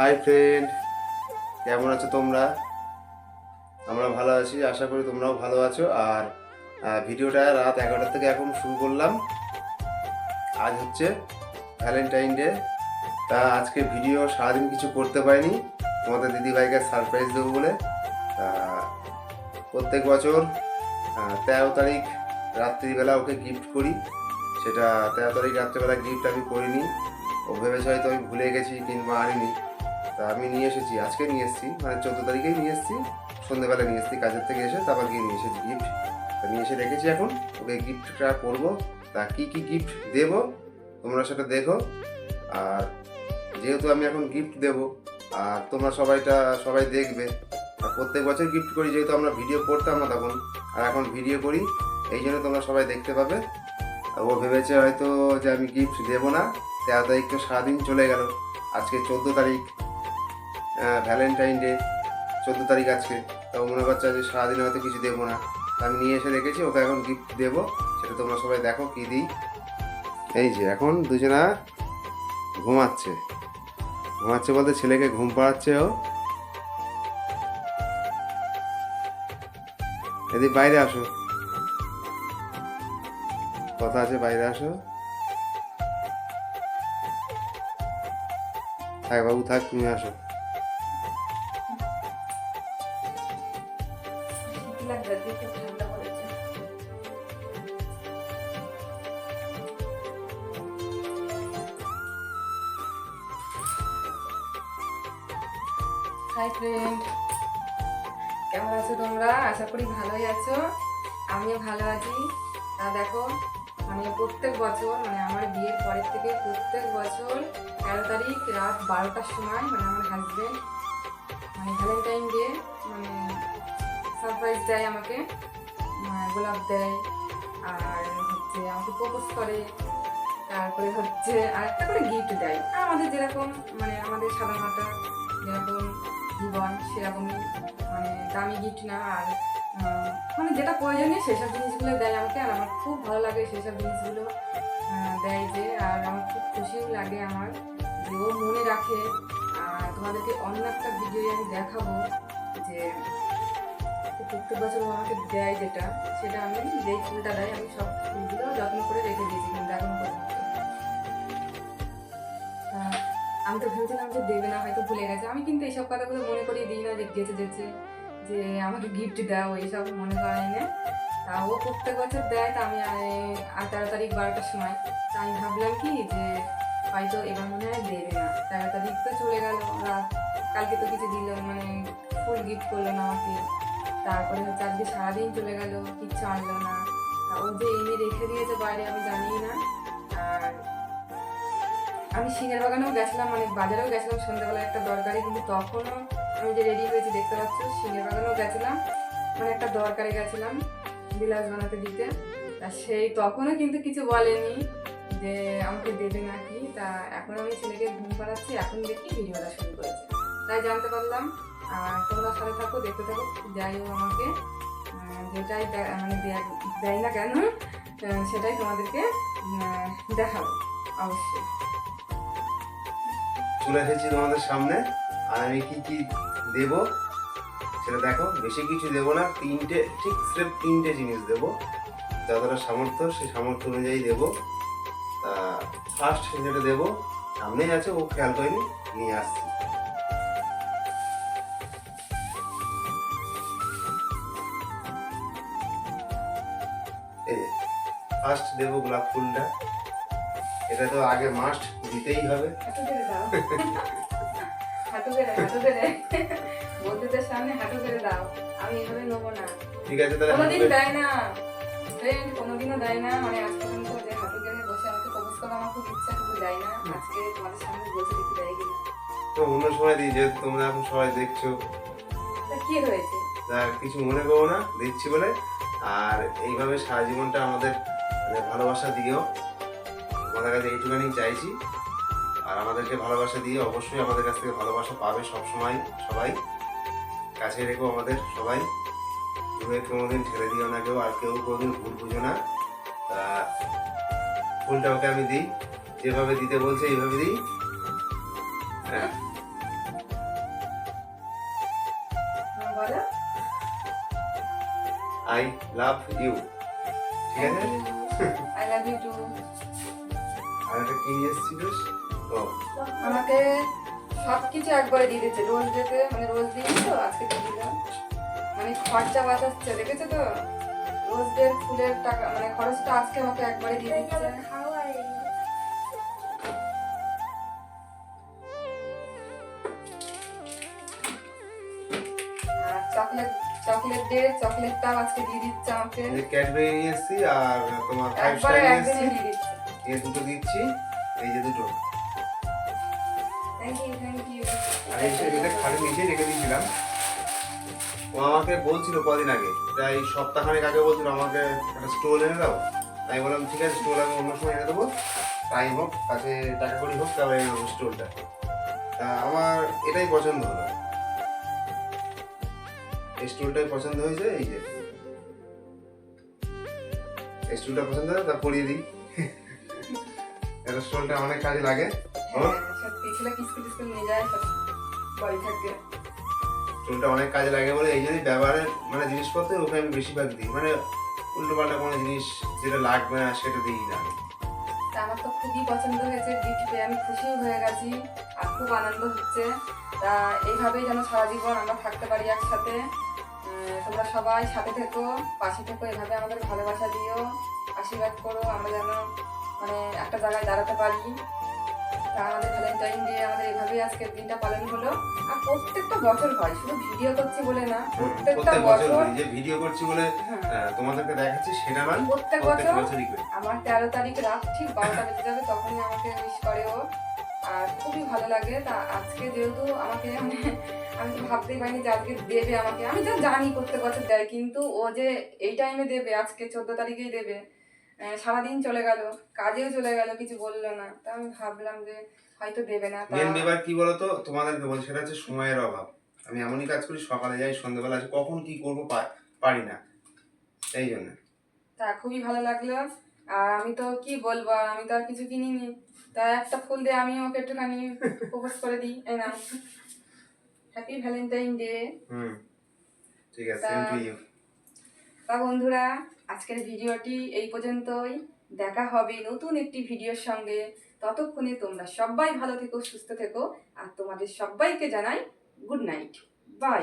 Hi friend কেমন আছো তোমরা? আমরা ভালো আছি, আশা করি তোমরাও ভালো আছো। আর ভিডিওটা রাত এগারোটা থেকে এখন শুরু করলাম। আজ হচ্ছে ভ্যালেন্টাইন ডে তা আজকে ভিডিও সারাদিন কিছু করতে পারিনি। তোমাদের দিদিভাইকে সারপ্রাইজ দেবো বলে। প্রত্যেক বছর তেরো তারিখ রাত্রিবেলা ওকে গিফট করি। সেটা তেরো তারিখ রাত্রিবেলা গিফট আমি করিনি। ও ভেবেছে হয়তো আমি ভুলে গেছি কিংবা আনিনি। তা আমি নিয়ে এসেছি, আজকে নিয়ে এসেছি মানে চোদ্দ তারিখেই নিয়ে এসেছি সন্ধ্যেবেলা নিয়ে এসেছি, কাজের থেকে এসে তারপর গিয়ে নিয়ে এসেছি গিফট তা নিয়ে এসে রেখেছি এখন, ওকে গিফটটা করব, তা কী কী গিফট দেবো, তোমরা সেটা দেখো, আর যেহেতু আমি এখন গিফট দেবো, আর তোমরা সবাইটা, সবাই দেখবে, আর প্রত্যেক বছর গিফট করি, যেহেতু আমরা ভিডিও করতাম না তখন, আর এখন ভিডিও করি, এই জন্য তোমরা সবাই দেখতে পাবে। আর ও ভেবেছে হয়তো যে আমি গিফট দেবো না, তেরো তারিখ তো সারাদিন চলে গেল, আজকে চোদ্দ তারিখ ভ্যালেন্টাইন ডে চোদ্দ তারিখ আজকে। তা মনে করছে যে সারাদিন হয়তো কিছু দেবো না। আমি নিয়ে এসে রেখেছি, ওকে এখন গিফট দেবো। সেটা তোমরা সবাই দেখো, কী দিই। এই যে, এখন দুজনা ঘুমাচ্ছে। ঘুমাচ্ছে বলতে ছেলেকে ঘুম পাড়াচ্ছে ও। এদিকে বাইরে আসো। কথা আছে, বাইরে আসো। থাক বাবু, থাক, তুমি আসো। হাই ফ্রেন্ড কেমন আছো তোমরা? আশা করি ভালোই আছো। আমিও ভালো আছি। দেখো মানে প্রত্যেক বছর মানে আমার বিয়ের পরের থেকে প্রত্যেক বছর তেরো তারিখ রাত বারোটার সময় মানে আমার হাজবেন্ড মানে ভ্যালেন্টাইন ডে মানে সারপ্রাইজ দেয় আমাকে। গোলাপ দেয়, আর হচ্ছে আমাকে প্রপোজ করে। তারপরে হচ্ছে আর একটা করে গিফট দেয়। আর আমাদের যেরকম মানে আমাদের মাটা যেরকম জীবন, সেরকমই মানে দামি গিফট না, আর মানে যেটা প্রয়োজনীয় সেসব জিনিসগুলো দেয় আমাকে। আর আমার খুব ভালো লাগে সেসব জিনিসগুলো দেয় যে, আর আমার খুব খুশিও লাগে আমার, যে ও মনে রাখে। আর তোমাদেরকে অন্য একটা ভিডিও আমি দেখাবো যে প্রত্যেক বছর আমাকে দেয় যেটা সেটা আমি যেই ফুলটা দেয় আমি সব ফুলগুলো যত্ন করে রেখে দিয়েছি কিন্তু এখন আমি তো ভেবেছিলাম যে দেবে না হয়তো ভুলে গেছে। আমি কিন্তু এইসব কথাগুলো মনে করিয়ে দিই না যে গেছে গেছে যে আমাকে গিফট দাও এইসব মনে করাই না। তা ও প্রত্যেক বছর দেয় তা আমি আহ, তেরো তারিখ বারোটার সময়। তা আমি ভাবলাম কি যে হয়তো এবার মনে হয় দেবে না। তেরো তারিখ তো চলে গেল কালকে তো কিছু দিল মানে ফুল গিফট করল না আমাকে। তারপরে হচ্ছে আজকে সারাদিন চলে গেল, কিচ্ছু আনলো না। ও যে এনে রেখে দিয়েছে বাইরে, আমি জানি না। আর আমি সিংহের বাগানেও গেছিলাম মানে বাজারেও গেছিলাম সন্ধ্যাবেলা একটা দরকারি কিন্তু তখনও আমি যে রেডি হয়েছি, দেখতে পাচ্ছ সিংহের বাগানেও গেছিলাম মানে একটা দরকারে গেছিলাম, বিলাস বানাতে দিতে। তা সেই তখনও কিন্তু কিছু বলেনি যে আমাকে দেবে নাকি। তা এখন আমি ছেলেকে ঘুম পাড়াচ্ছি, এখন দেখি ভিডিওটা শুরু করেছে। তাই জানতে পারলাম আর তোমরা সাথে থাকো, দেখতে থাকো। যাই হোক আমাকে যেটাই মানে দেয়- না কেন সেটাই তোমাদেরকে দেখাবো, অবশ্যই। চলে এসেছি তোমাদের সামনে, আর আমি কি কি দেব সেটা দেখো। বেশি কিছু দেবো না, তিনটে, ঠিক স্রেফ তিনটে জিনিস দেবো। যতটা সামর্থ্য, সেই সামর্থ্য অনুযায়ী দেবো। ফার্স্ট যেটা দেবো, সামনেই আছে, ও খেয়াল করিনি, নিয়ে আসছি। ফার্স্ট দেবো গোলাপ ফুলটা। এটা তো আগে মাস্ট দিতেই হবে। হাঁটু ধরে দাও। হাঁটু ধরে হাঁটু ধরে। বন্ধুদের সামনে হাঁটু ধরে দাও। আমি এভাবে নেব না। ঠিক আছে তাহলে কোনোদিন দেয় না। ফ্রেন্ড কোনোদিনও দেয় না। মানে আজ পর্যন্ত যে হাঁটু ধরে বসে আমাকে প্রপোজ করা আমার খুব ইচ্ছা কিন্তু দেয় না। আজকে তোমাদের সামনে বসে দেখি দেয় কিনা। তো অন্য সময় দিই যেহেতু তোমরা এখন সবাই দেখছ। তা কি হয়েছে? তা কিছু মনে করো না দিচ্ছি বলে। আর এইভাবে সারা জীবনটা আমাদের ভালোবাসা দিও তোমাদের কাছে এইটুখানি চাইছি। আর আমাদেরকে ভালোবাসা দিয়ে অবশ্যই আমাদের কাছ থেকে ভালোবাসা পাবে সবসময় সবাই। কাছে রেখো আমাদের সবাই। দূরে কোনোদিন ছেড়ে দিও না কেউ আর কেউ কোনোদিন ভুল বুঝো না। তা ফুলটা ওকে আমি দিই। যেভাবে দিতে বলছে এইভাবে দিই। হ্যাঁ। আই লাভ ইউ ঠিক আছে আই লাভ ইউ টু আর একটা কি নিয়ে এসেছিলিস? ও। আমাকে সব কিছু একবারে দিয়ে দিচ্ছে রোজ যেতে মানে রোজ দিই তো আজকে দিয়ে দিলাম। মানে খরচা বাঁচাচ্ছে দেখেছ তো? রোজ ডে ফুলের টাকা মানে খরচটা আজকে আমাকে একবারে দিয়ে দিচ্ছে। আর চকলেট চকলেট ডে চকলেটটাও আজকে দিয়ে দিচ্ছে আমাকে। এই ক্যাডবেরি নিয়ে এসেছি আর তোমার ফাইভ স্টার একবারে নিয়ে এসেছি। দিয়ে এই দুটো দিচ্ছি এই যে দুটো। থ্যাংক ইউ থ্যাংক ইউ আর এই এটা খাটের নিচে রেখে দিয়েছিলাম। ও আমাকে বলছিল কদিন আগে প্রায় সপ্তাহখানেক আগে বলছিল আমাকে একটা স্টোল এনে দাও। তাই বললাম ঠিক আছে স্টোল আমি অন্য সময় এনে দেবো। টাইম হোক কাছে টাকা করি হোক তবে স্টোলটা তা আমার এটাই পছন্দ হলো। এই স্টোলটাই পছন্দ হয়েছে এই যে। এই স্টুলটা পছন্দ হয় তা পরিয়ে দিই। এটা স্টোলটা অনেক কাজে লাগে। হ্যাঁ, চুলটা অনেক কাজে লাগে বলে এই ব্যবহারের মানে জিনিসপত্র ওকে আমি বেশিরভাগ দিই। মানে উল্টো পাল্টা কোনো জিনিস যেটা লাগবে না সেটা দিই না আমার তো খুবই পছন্দ হয়েছে গিফট আমি খুশিও হয়ে গেছি আর খুব আনন্দ হচ্ছে। তা এইভাবেই যেন সারা জীবন আমরা থাকতে পারি একসাথে। তোমরা সবাই সাথে থেকো পাশে থেকো এভাবে আমাদের ভালোবাসা দিও আশীর্বাদ করো আমরা যেন মানে একটা জায়গায় দাঁড়াতে পারি। তা আমাদের ভ্যালেন্টাইন ডে আমাদের এভাবেই আজকের দিনটা পালন হলো। আর প্রত্যেকটা বছর হয় শুধু ভিডিও করছি বলে না প্রত্যেকটা বছর যে ভিডিও করছি বলে হ্যাঁ। তোমাদেরকে দেখাচ্ছি সেটা নয় প্রত্যেক বছর আমার তেরো তারিখ রাত ঠিক বারোটা বেজে যাবে তখনই আমাকে মিস করে ও। আর খুবই ভালো লাগে। তা আজকে যেহেতু আমাকে মানে আমি তো ভাবতেই পারিনি যে আজকে দেবে আমাকে। আমি যা জানি প্রত্যেক বছর দেয় কিন্তু ও যে এই টাইমে দেবে আজকে চোদ্দ তারিখেই দেবে সারাদিন চলে গেল কাজেও চলে গেল কিছু বলল না। তা আমি ভাবলাম যে হয়তো দেবে না তা মেন ব্যাপার কি বলতো? তোমাদেরকে বলি সেটা হচ্ছে সময়ের অভাব। আমি এমনই কাজ করি সকালে যাই সন্ধ্যাবেলা আসি কখন কি করব পারি না। এই জন্য। তা খুবই ভালো লাগল। আর আমি তো কি বলব আর আমি তো আর কিছু কিনিনি। তা একটা ফুল দিয়ে আমি ওকে একটুখানি প্রপোজ করে দিই এই না হ্যাপি ভ্যালেন্টাইন ডে হুম ঠিক আছে তা- সেম টু ইউ তা বন্ধুরা আজকের ভিডিওটি এই পর্যন্তই। দেখা হবে নতুন একটি ভিডিওর সঙ্গে। ততক্ষণে তোমরা সবাই ভালো থেকো সুস্থ থেকো। আর তোমাদের সবাইকে জানাই গুড নাইট বাই